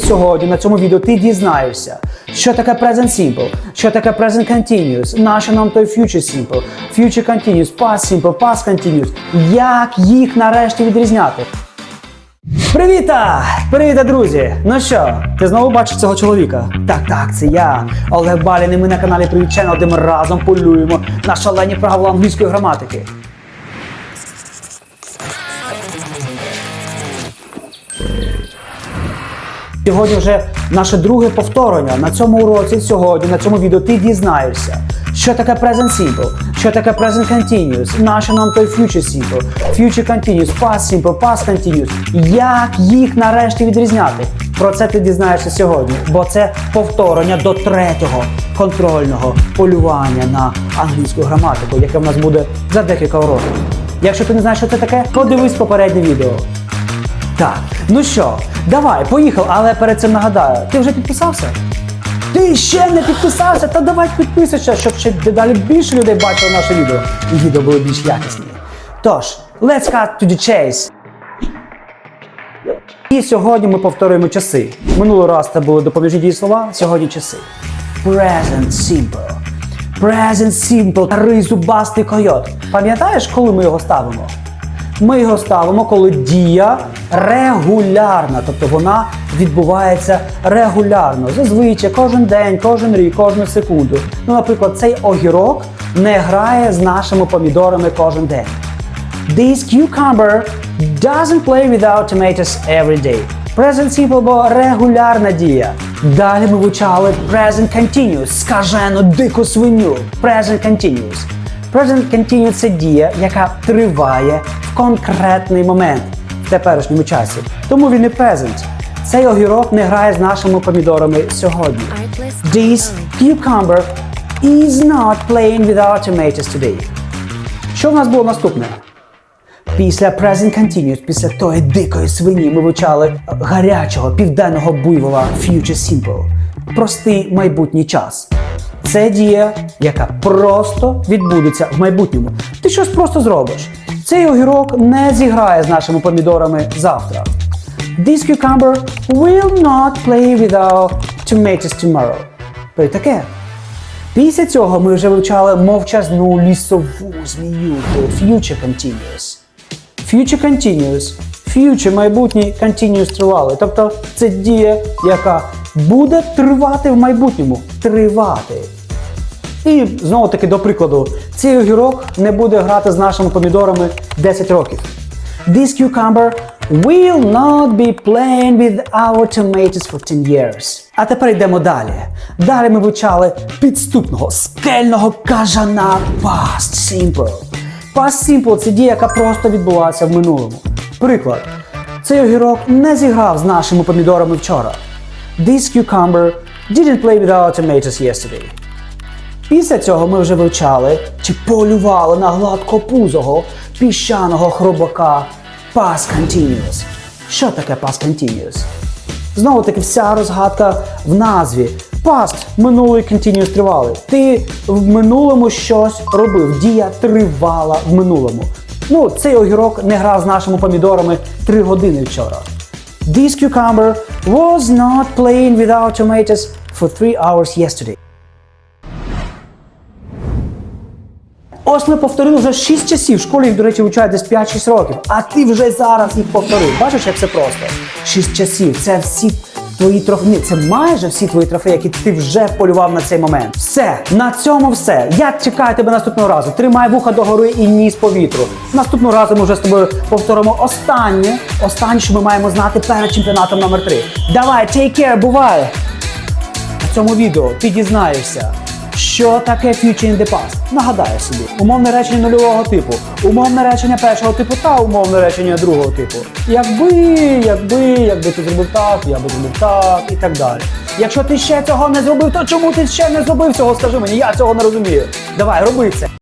Сьогодні на цьому відео ти дізнаєшся, що таке Present Simple, що таке Present Continuous, нащо нам той Future Simple, Future Continuous, Past Simple, Past Continuous, як їх нарешті відрізняти. Привіта! Привіта, друзі! Ну що, ти знову бачиш цього чоловіка? Так, так, це я, Олег Балін, і ми на каналі Привіт Channel, де ми разом полюємо на шалені правила англійської граматики. Сьогодні вже наше друге повторення. На цьому уроці сьогодні, на цьому відео ти дізнаєшся, що таке Present Simple, що таке Present Continuous, наше нам той Future Simple, Future Continuous, Past Simple, Past Continuous, як їх нарешті відрізняти. Про це ти дізнаєшся сьогодні, бо це повторення до третього контрольного полювання на англійську граматику, яке в нас буде за декілька уроків. Якщо ти не знаєш, що це таке, подивись попереднє відео. Так, ну що, давай, поїхав, але перед цим нагадаю, ти вже підписався? Ти ще не підписався? Та давай підписуйся, щоб ще дедалі більше людей бачило наше відео. І відео були більш якісні. Тож, let's cut to the chase. І сьогодні ми повторюємо часи. Минулий раз це були допоміжні дієслова, сьогодні часи. Present simple. Present simple. Старий зубастий койот. Пам'ятаєш, коли ми його ставимо? Ми його ставимо, коли дія регулярна, тобто вона відбувається регулярно. Зазвичай кожен день, кожен рік, кожну секунду. Ну, наприклад, цей огірок не грає з нашими помідорами кожен день. This cucumber doesn't play without tomatoes every day. Present simple бо регулярна дія. Далі ми вивчали present continuous, скажену дику свиню. Present continuous. Present continuous – це дія, яка триває конкретний момент в теперішньому часі. Тому він і present. Цей огірок не грає з нашими помідорами сьогодні. This cucumber is not playing with our tomatoes today. Що в нас було наступне? Після Present Continuous, після тої дикої свині, ми вивчали гарячого південного буйвола Future Simple. Простий майбутній час. Це дія, яка просто відбудеться в майбутньому. Ти щось просто зробиш. Цей огірок не зіграє з нашими помідорами завтра. This cucumber will not play with our tomatoes tomorrow. То й таке. Після цього ми вже вивчали мовчазну лісову зміюку Future Continuous. Future Continuous. Future майбутній continuous тривалий. Тобто це дія, яка буде тривати в майбутньому. Тривати. І знову таки до прикладу, цей огірок не буде грати з нашими помідорами 10 років. This cucumber will not be playing with our tomatoes for 10 years. А тепер йдемо далі. Далі ми вивчали підступного скельного кажана Past Simple. Past Simple – це дія, яка просто відбулася в минулому. Приклад. Цей огірок не зіграв з нашими помідорами вчора. This cucumber didn't play with our tomatoes yesterday. Після цього ми вже вивчали чи полювали на гладкопузого піщаного хробака Past Continuous. Що таке Past Continuous? Знову таки, вся розгадка в назві. Past – минулий continuous тривалий. Ти в минулому щось робив. Дія тривала в минулому. Ну, цей огірок не грав з нашими помідорами 3 години вчора. This cucumber was not playing with our tomatoes for 3 hours yesterday. Ось ми повторили вже 6 часів. В школі їх, до речі, вивчають десь 5-6 років. А ти вже зараз їх повторив. Бачиш, як це просто? 6 часів. Це всі твої трофеї. Це майже всі твої трофеї, які ти вже полював на цей момент. Все, на цьому все. Я чекаю тебе наступного разу. Тримай вуха догори і ніс повітру. Наступного разу ми вже з тобою повторимо останнє. Останнє, що ми маємо знати перед чемпіонатом номер 3 Давай, take care, бувай! В цьому відео ти дізнаєшся, що таке future in the past. Нагадаю собі, умовне речення нульового типу, умовне речення першого типу та умовне речення другого типу. Якби, якби, якби ти зробив так, я би зробив так і так далі. Якщо ти ще цього не зробив, то чому ти ще не зробив цього? Скажи мені, я цього не розумію. Давай, роби це.